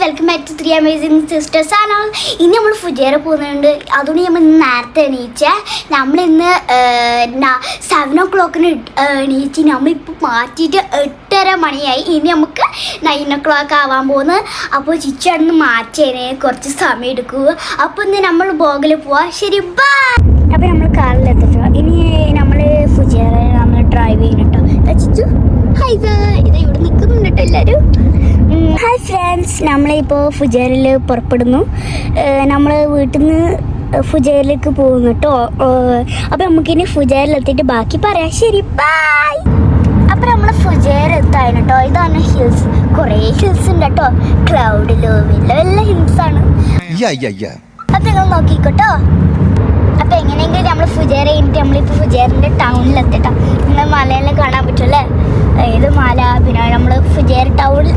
Welcome back to three amazing sisters ആണ് ഇനി നമ്മൾ ഫുജേറ പോകുന്നുണ്ട്. അതുകൊണ്ട് നമ്മൾ ഇന്ന് നേരത്തെ എണീച്ചേ. നമ്മളിന്ന് സെവൻ ഓ ക്ലോക്കിന് എണീച്ച് നമ്മളിപ്പോൾ മാറ്റിയിട്ട് എട്ടര മണിയായി. ഇനി നമുക്ക് നയൻ ഓ ക്ലോക്ക് ആവാൻ പോകുന്നു. അപ്പോൾ ചിച്ചാടന്ന് മാറ്റിയതിന് കുറച്ച് സമയം എടുക്കൂ. അപ്പോൾ ഇന്ന് നമ്മൾ ബോഗിൽ പോവാം. ശരി ബൈ അപ്പോൾ നമ്മൾ കാറിലെത്തിട്ടോ ഇനി നമ്മൾ ഫുജേറ നമ്മൾ ഡ്രൈവ് ചെയ്യുന്നുണ്ടോ ചിച്ചു. ഹായ് ഇത് ഇവിടെ നിൽക്കുന്നുണ്ട് കേട്ടോ എല്ലാവരും. ഹായ് ഫ്രണ്ട്സ് നമ്മളിപ്പോൾ ഫുജേറിൽ പുറപ്പെടുന്നു. നമ്മൾ വീട്ടിൽ നിന്ന് ഫുജേറിലേക്ക് പോകുന്നു കേട്ടോ. അപ്പോൾ നമുക്കിനി ഫുജേറിലെത്തിയിട്ട് ബാക്കി പറയാം. ശരി ബായ് അപ്പോൾ നമ്മൾ ഫുജേർ എത്തായിരുന്നു കേട്ടോ. ഇതാണ് ഹിൽസ് കുറേ ഹിൽസ് ഉണ്ട് കേട്ടോ. ക്ലൗഡിലോ വലിയ വലിയ ഹിൽസ് ആണ്. Yeah, yeah, yeah. അത് നിങ്ങൾ നോക്കിക്കോട്ടോ. അപ്പം എങ്ങനെയെങ്കിലും നമ്മൾ ഫുജേര കഴിഞ്ഞിട്ട് നമ്മളിപ്പോൾ ഫുജേറിന്റെ ടൗണിൽ എത്തിട്ടോ. നിങ്ങൾ മലയെല്ലാം കാണാൻ പറ്റുമല്ലേ ഏത് മല പിന്നെ നമ്മൾ ഫുജേർ ടൗണിൽ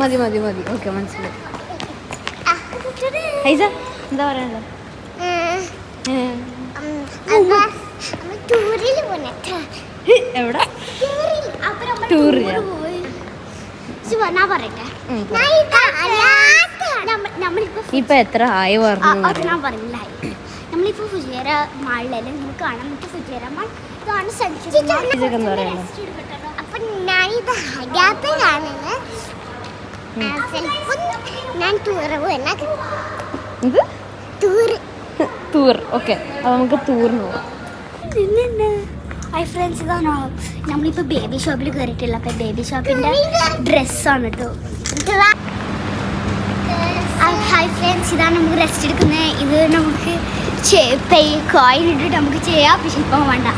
മതി മതി മതി. ഓക്കെ മനസ്സിലായി. എന്താ പറയണ്ടത് എവിടെ? ഇപ്പൊ എത്ര ആയി പറഞ്ഞു അത് ഞാൻ പറഞ്ഞില്ലായി നമ്മളിപ്പോ ഫുജേര മാളിലല്ലേ? നമുക്ക് കാണാൻ പറ്റും ഫുജേര മാൾ. ഇതാണ്. അപ്പൊ ഞാൻ ഇത് ടൂർ. ഓക്കെ. അപ്പോൾ നമുക്ക് ടൂറിന് പോവാം. ഹൈ ഫ്രണ്ട്സ് ഇതാണോ? നമ്മളിപ്പോൾ ബേബി ഷോപ്പിൽ കയറിയിട്ടില്ല അപ്പം ബേബി ഷോപ്പിന്റെ ഡ്രസ്സാണ് കേട്ടോ ഹൈ ഫ്രണ്ട്സ് ഇതാണ് നമുക്ക് റെസ്റ്റ് എടുക്കുന്നത്. ഇത് നമുക്ക് പേ കോയിൻ ഇട്ടിട്ട് നമുക്ക് ചെയ്യാം. പക്ഷെ ഇപ്പം വേണ്ട.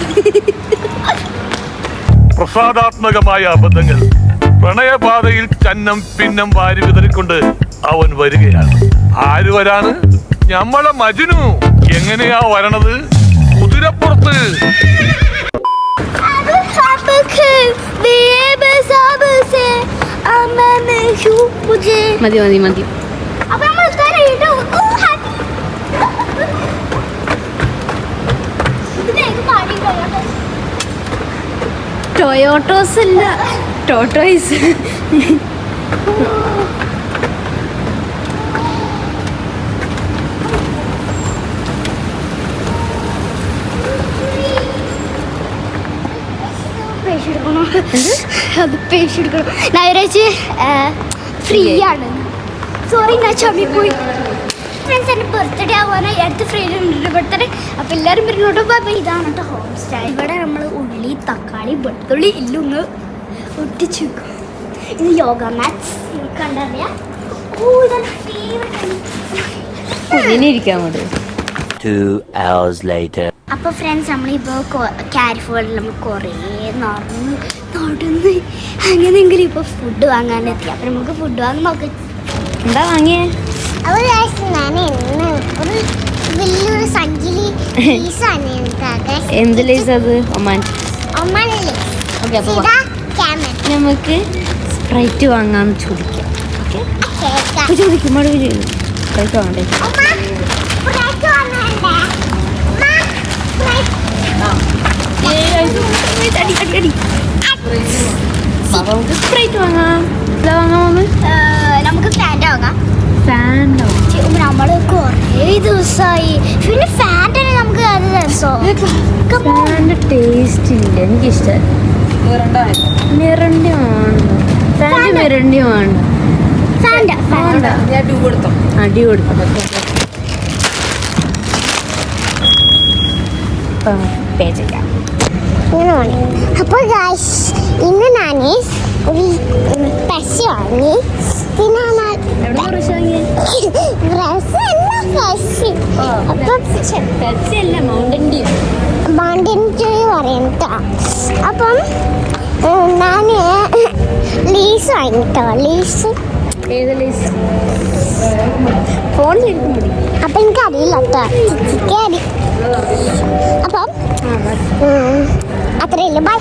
പ്രസാദാത്മകമായ അബദ്ധങ്ങൾ. പ്രണയപാതയിൽ ചന്നം പിന്നം വാരി വിതറിക്കൊണ്ട് അവൻ വരികയാണ്. ആര് വരാണ്? ഞമ്മളെ മജുനു. എങ്ങനെയാ വരണത്? കുതിരപ്പുറത്ത്. മതി മതി മതി. ടൊയോട്ടോസ് അല്ല എടുക്കണോ അത് പേശ് നൈരാജ് ഫ്രീ ആണ്. സോറി ഞാൻ ചമ്മി പോയി. ഫ്രണ്ട്സ് എന്റെ ബർത്ത്ഡേ ആവാനായി. അടുത്ത ഫ്രീഡം ബർത്ത്ഡേ അപ്പോൾ എല്ലാവരും വരുന്നോട്ടോ അപ്പോൾ ഇതാണ് കേട്ടോ ഹോം സ്റ്റൈൽ ഇവിടെ നമ്മൾ ഉള്ളി തക്കാളി വെളുത്തുള്ളി ഇല്ലൊന്ന് ഒട്ടിച്ചു വെക്കും ഇത് യോഗ മാറ്റ്സ് കണ്ടറിയാം ഓ ഇതാണ് ഫേവറേറ്റ് ഇതിനിരിക്കാൻ മതി. Two hours later. അപ്പോൾ ഫ്രണ്ട്സ് നമ്മളിപ്പോ ക്യാരിഫോളിൽ നമ്മൾ കുറേ നടന്ന് നടന്ന് അങ്ങനെയെങ്കിലും ഇപ്പൊ ഫുഡ് വാങ്ങാനെത്തി. അപ്പൊ നമുക്ക് ഫുഡ് വാങ്ങി നോക്കാം. എന്താ വാങ്ങിയേ? ഞാൻ ഇന്ന് ഒരു വലിയൊരു സഞ്ചിലി പീസാണ് എന്ത് ലേസ് അത്? ഒമാൻ. ഓക്കെ അപ്പൊ. ഇതാ ക്യാമറ നമുക്ക് സ്പ്രൈറ്റ് വാങ്ങാന്ന് ചോദിക്കാം. ഓക്കെ ചോദിക്കും മഴ സ്പ്രൈറ്റ് വാങ്ങണ്ടേ? നമുക്ക് സ്പ്രൈറ്റ് വാങ്ങാം. എന്താ നമുക്ക് വാങ്ങാം. നമ്മൾ കുറേ ദിവസമായി പിന്നെ നമുക്ക് അത് രസമോ ഫാന്റെ ടേസ്റ്റ് ഇല്ല എനിക്കിഷ്ടം. മിറണ്ടി വേണ്ട ഫാന്റെ മിറണ്ടി വേണ്ട ഫാന്റ ഫാന്റ. അടി കൊടുത്തു. പേ ചെയ്യാം അപ്പോൾ ഗായ്സ് ഇന്ന് ഞാൻ ഒരു പെസ് വാങ്ങി പിന്നെ ഞാൻ മൗണ്ടൻ ഡ്യൂ മൗണ്ടൻ ഡ്യൂ പറയട്ടോ അപ്പം ഞാൻ ലീസ് വാങ്ങിട്ടോ ലീസ് ഏത് ലീസ് മതി അപ്പം എനിക്ക് അറിയില്ല കേട്ടോ ചിച്ചിക്ക് അരി. അപ്പം അത്രയല്ലേ ബൈ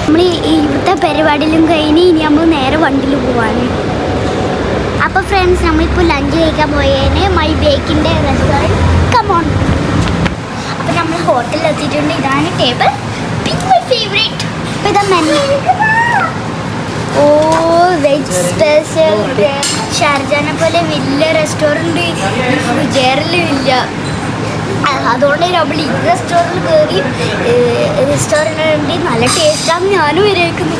നമ്മൾ ഇവിടുത്തെ പരിപാടിയിലും കഴിഞ്ഞ് ഇനി നമ്മൾ നേരെ വണ്ടിയിൽ പോവാണ് അപ്പോൾ ഫ്രണ്ട്സ് നമ്മളിപ്പോൾ ലഞ്ച് കഴിക്കാൻ പോയേന്. മൈ ബേക്കിന്റെ റെസ്റ്റോറന്റ് കമോൺ അപ്പോൾ നമ്മൾ ഹോട്ടലിൽ എത്തിയിട്ടുണ്ട്. ഇതാണ് ടേബിൾ മൈ ഫേവറേറ്റ് അപ്പോൾ ഇതാ മെനു ഓ വെജ് സ്പെഷ്യൽ ഷാർജാനെ പോലെ വലിയ റെസ്റ്റോറന്റ് ഫ്രിജേറിലും ഇല്ല. അതുകൊണ്ട് നമ്മൾ ഈ റെസ്റ്റോറന്റിൽ കയറി റെസ്റ്റോറന്റ് നല്ല ടേസ്റ്റാണ് ഞാനും വിചാരിക്കുന്നു.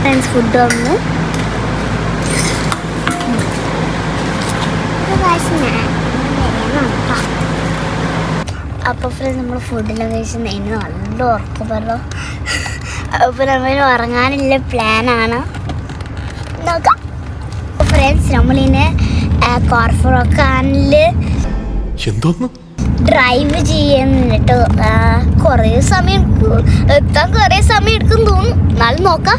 ഫ്രണ്ട്സ് ഫുഡ് വന്ന് അപ്പോൾ ഫ്രണ്ട്സ് നമ്മൾ ഫുഡെല്ലാം കഴിച്ച് നേന് നല്ല ഉറക്കം പറഞ്ഞു. അപ്പോൾ നമ്മൾ ഉറങ്ങാനുള്ള പ്ലാനാണ് നോക്കാം. ഫ്രണ്ട്സ് നമ്മളിങ്ങനെ കോർഫറോക്കാനിൽ ഡ്രൈവ് ചെയ്യുന്നിട്ട് കുറേ സമയം. എത്താൻ കുറേ സമയം എടുക്കും തോന്നും എന്നാലും നോക്കാം.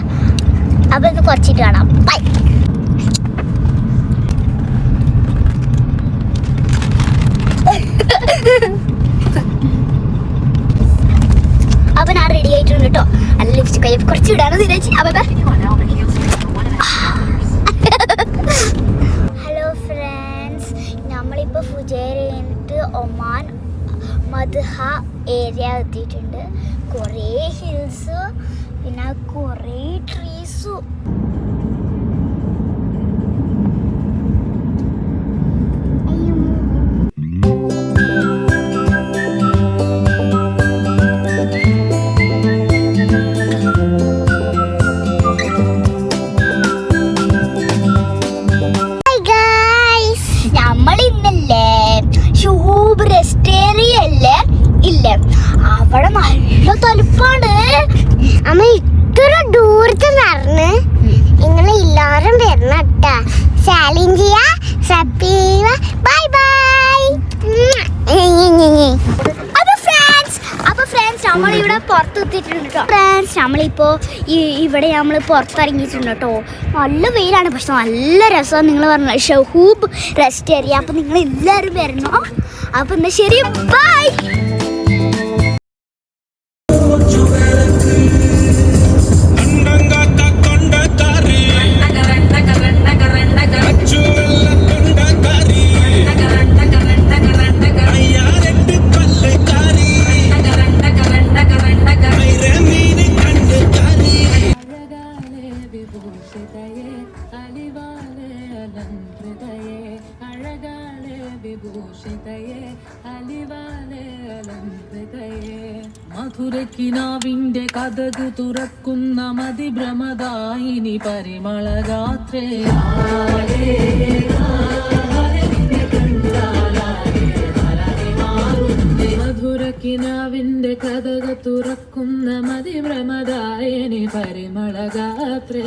അപ്പോൾ ഇത് കുറച്ചിട്ട് കാണാം. ബൈ അപ്പൊ ഞാൻ റെഡി ആയിട്ടുണ്ട് കേട്ടോ അല്ല കയ്യിൽ തിരിച്ച് അപ്പൊ ഹലോ ഫ്രണ്ട്സ് നമ്മളിപ്പോൾ കഴിഞ്ഞിട്ട് ഒമാൻ മധുഹ ഏരിയ എത്തിയിട്ടുണ്ട്. കുറേ ഹിൽസ് പിന്നെ കുറേ ട്രീസും ചാലഞ്ച് സബ്സ്ക്രൈബ് ബൈ ബൈ അപ്പോൾ ഫ്രണ്ട്സ് അപ്പോൾ ഫ്രണ്ട്സ് ഫ്രണ്ട്സ് ഈ ഇവിടെ നമ്മൾ പുറത്തിറങ്ങിയിട്ടുണ്ട് കേട്ടോ. നല്ല വെയിലാണ് പക്ഷെ നല്ല രസമാണ് നിങ്ങൾ പറഞ്ഞ ഷഹൂബ് റെസ്റ്റ് ഏരിയ അപ്പൊ നിങ്ങൾ എല്ലാവരും വരണോ? അപ്പൊ എന്നാ ശരി. ബൈ മധുരക്കിനാവിന്റെ കഥകു തുറക്കുന്ന മതിഭ്രമദായിനി പരിമളഗാത്രേ. മധുരക്കിനാവിന്റെ കഥക തുറക്കുന്ന മതിഭ്രമദായിനി പരിമളഗാത്രേ.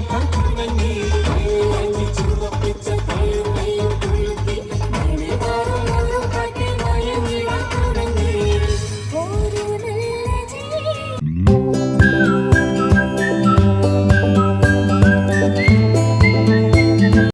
Thank you.